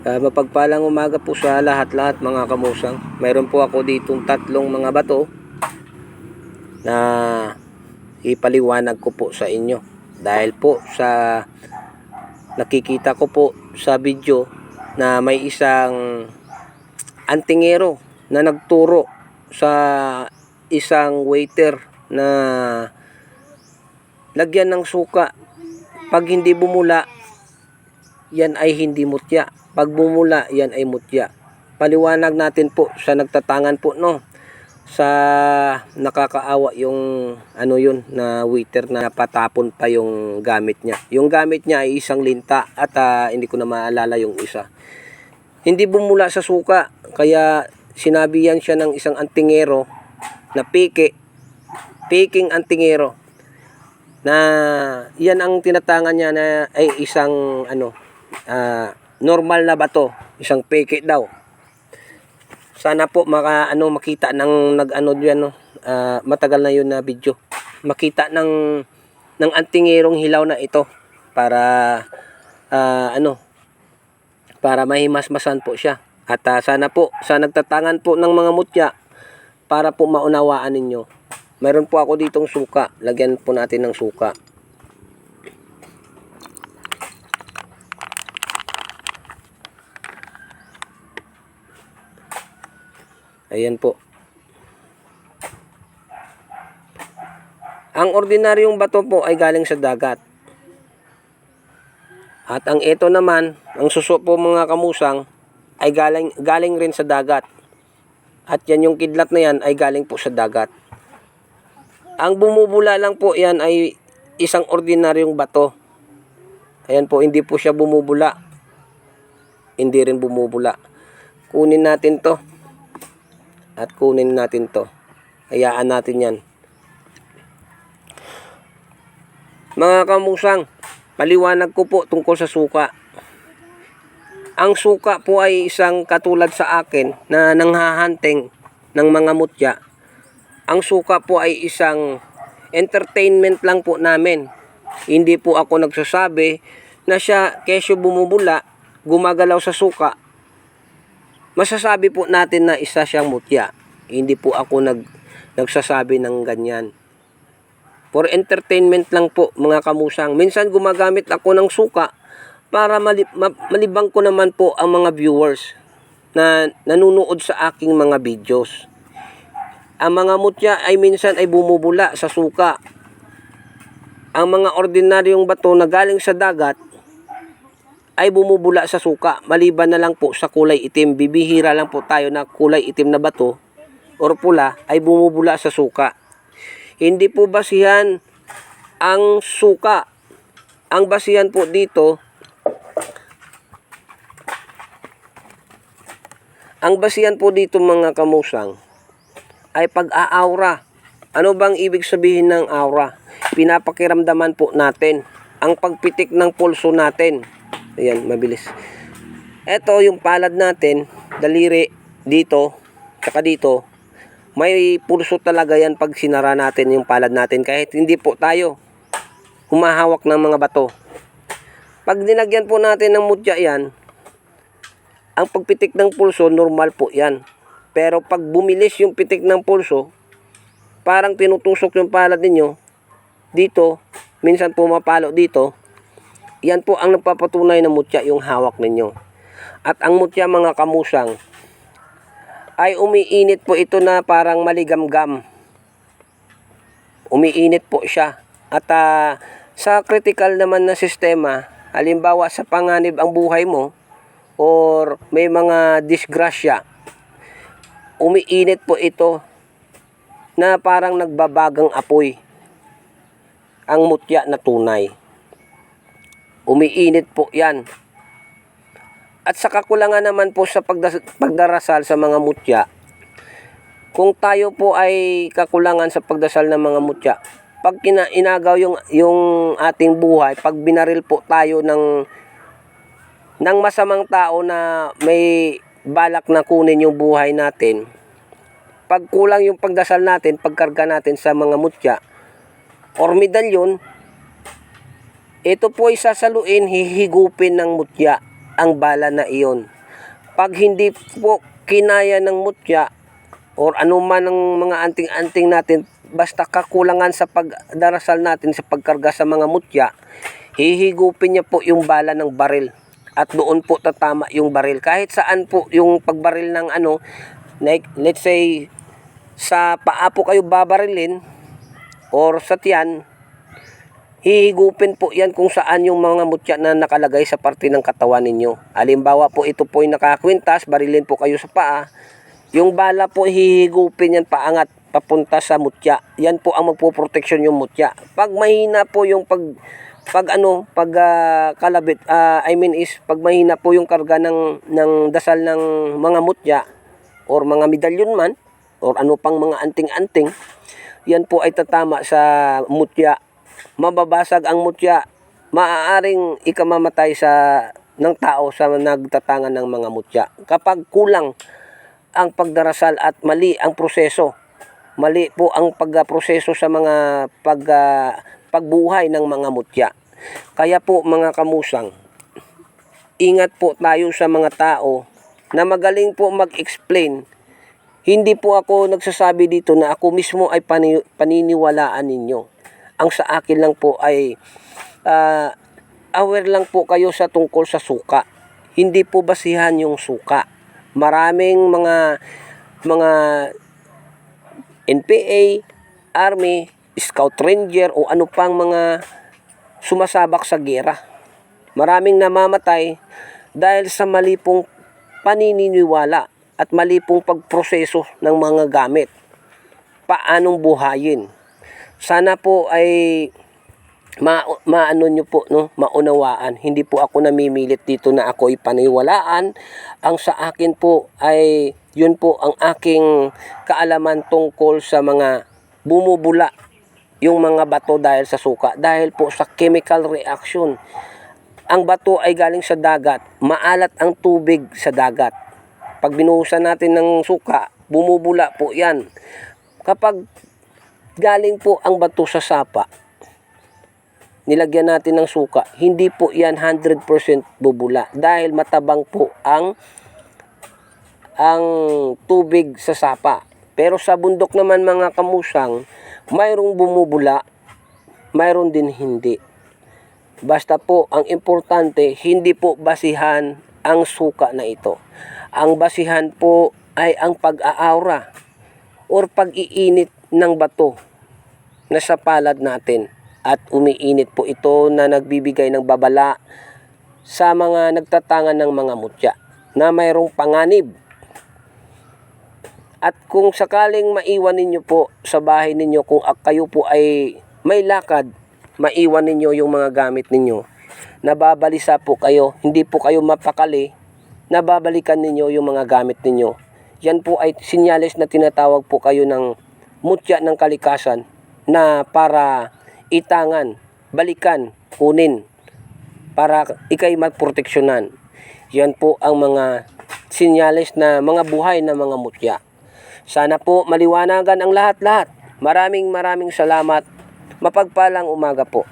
Ah, mapagpalang umaga po sa lahat-lahat mga kamusang. Mayroon po ako ditong tatlong mga bato na ipaliwanag ko po sa inyo. Dahil po sa nakikita ko po sa video na may isang antingero na nagturo sa isang waiter na lagyan ng suka. Pag hindi bumula, yan ay hindi mutya. Pag bumula, yan ay mutya. Paliwanag natin po sa nagtatangan po, no? Sa nakakaawa yung ano yun na waiter na patapon pa yung gamit niya. Yung gamit niya ay isang linta at ah, hindi ko na maalala yung isa. Hindi bumula sa suka, kaya sinabi yan siya ng isang antingero na peke, peking antingero na yan ang tinatangan niya na ay isang ano ah, normal na bato, isang peke daw. Sana po maka ano makita ng nag ano diyan no. ah, matagal na yun na video. Makita ng ng antingerong hilaw na ito para ah, ano para mahimasmasan po siya. At ah, sana po sa nagtatangan po ng mga mutya para po maunawaan ninyo. Meron po ako ditong suka. Lagyan po natin ng suka. Ayan po. Ang ordinaryong bato po ay galing sa dagat. At ang ito naman, ang suso po mga kamusang, ay galing, galing rin sa dagat. At yan yung kidlat na yan ay galing po sa dagat. Ang bumubula lang po yan ay isang ordinaryong bato. Ayan po, hindi po siya bumubula. Hindi rin bumubula. Kunin natin to. At kunin natin to. Hayaan natin yan. Mga kamusang, paliwanag ko po tungkol sa suka. Ang suka po ay isang katulad sa akin na nanghahanteng ng mga mutya. Ang suka po ay isang entertainment lang po namin. Hindi po ako nagsasabi na siya kesyo bumubula, gumagalaw sa suka. Masasabi po natin na isa siyang mutya. Hindi po ako nag, nagsasabi ng ganyan. For entertainment lang po mga kamusang. Minsan gumagamit ako ng suka para mali, ma, malibang ko naman po ang mga viewers na nanunood sa aking mga videos. Ang mga mutya ay minsan ay bumubula sa suka. Ang mga ordinaryong bato na galing sa dagat ay bumubula sa suka. Maliban na lang po sa kulay itim. Bibihira lang po tayo na kulay itim na bato or pula ay bumubula sa suka. Hindi po basihan ang suka. Ang basihan po dito, ang basihan po dito mga kamusang, ay pag-aawra. Ano bang ibig sabihin ng aura? Pinapakiramdaman po natin ang pagpitik ng pulso natin. Ayan, mabilis. Ito yung palad natin, daliri dito, saka dito. May pulso talaga yan pag sinara natin yung palad natin kahit hindi po tayo humahawak ng mga bato. Pag dinagyan po natin ng mutya yan, ang pagpitik ng pulso, normal po yan. Pero pag bumilis yung pitik ng pulso, parang tinutusok yung palad ninyo, dito, minsan pumapalo dito, yan po ang nagpapatunay na mutya yung hawak ninyo. At ang mutya mga kamusang, ay umiinit po ito na parang maligamgam. Umiinit po siya. At ah, sa critical naman na sistema, halimbawa sa panganib ang buhay mo, or may mga disgrasya, umiinit po ito na parang nagbabagang apoy ang mutya na tunay. Umiinit po yan. At sa kakulangan naman po sa pagdas- pagdarasal sa mga mutya, kung tayo po ay kakulangan sa pagdasal ng mga mutya, pag kina- inagaw yung, yung ating buhay, pag binaril po tayo ng, ng masamang tao na may balak na kunin yung buhay natin, pag kulang yung pagdasal natin, pagkarga natin sa mga mutya, or medalyon, ito po ay sasaluin, hihigupin ng mutya ang bala na iyon. Pag hindi po kinaya ng mutya or anuman ng mga anting-anting natin, basta kakulangan sa pagdarasal natin sa pagkarga sa mga mutya, hihigupin niya po yung bala ng baril at doon po tatama yung baril. Kahit saan po yung pagbaril ng ano, like, let's say, sa paa po kayo babarilin or sa tiyan, hihigupin po yan kung saan yung mga mutya na nakalagay sa parte ng katawan ninyo. Alimbawa po ito po yung nakakwintas, barilin po kayo sa paa, yung bala po hihigupin yan paangat papunta sa mutya. Yan po ang magpoproteksyon yung mutya. Pag mahina po yung pag pag ano, pag ah, kalabit, ah, I mean is pag mahina po yung karga ng ng dasal ng mga mutya or mga medalyon man or ano pang mga anting-anting, yan po ay tatama sa mutya. Mababasag ang mutya. Maaaring ikamamatay sa ng tao sa nagtatangan ng mga mutya. Kapag kulang ang pagdarasal at mali ang proseso. Mali po ang pagproseso sa mga pag ah, pagbuhay ng mga mutya. Kaya po mga kamusang, ingat po tayo sa mga tao na magaling po mag-explain. Hindi po ako nagsasabi dito na ako mismo ay pani- paniniwalaan ninyo. Ang sa akin lang po ay ah, aware lang po kayo sa tungkol sa suka. Hindi po basihan yung suka. Maraming mga mga NPA, Army, Scout Ranger o ano pang mga sumasabak sa gera. Maraming namamatay dahil sa mali pong paniniwala at mali pong pagproseso ng mga gamit. Paanong buhayin. Sana po ay ma maano nyo po no? Maunawaan. Hindi po ako namimilit dito na ako ipaniwalaan ang sa akin po ay yun po ang aking kaalaman tungkol sa mga bumubula yung mga bato dahil sa suka. Dahil po sa chemical reaction. Ang bato ay galing sa dagat. Maalat ang tubig sa dagat. Pag binuhusan natin ng suka bumubula po yan. Kapag galing po ang bato sa sapa nilagyan natin ng suka, hindi po yan 100% bubula dahil matabang po ang ang tubig sa sapa. Pero sa bundok naman mga kamusang, mayroong bumubula, mayroon din hindi. Basta po, ang importante, hindi po basihan ang suka na ito. Ang basihan po ay ang pag-aaura or pag-iinit ng bato na sa palad natin at umiinit po ito na nagbibigay ng babala sa mga nagtatangan ng mga mutya na mayroong panganib. At kung sakaling maiwan ninyo po sa bahay ninyo kung kayo po ay may lakad, maiwan ninyo yung mga gamit ninyo. Nababalisa po kayo, hindi po kayo mapakali, nababalikan ninyo yung mga gamit ninyo. Yan po ay sinyales na tinatawag po kayo ng mutya ng kalikasan na para itangan, balikan, kunin para ikay magproteksyonan. Yan po ang mga sinyales na mga buhay na mga mutya. Sana po maliwanagan ang lahat-lahat. Maraming maraming salamat. Mapagpalang umaga po.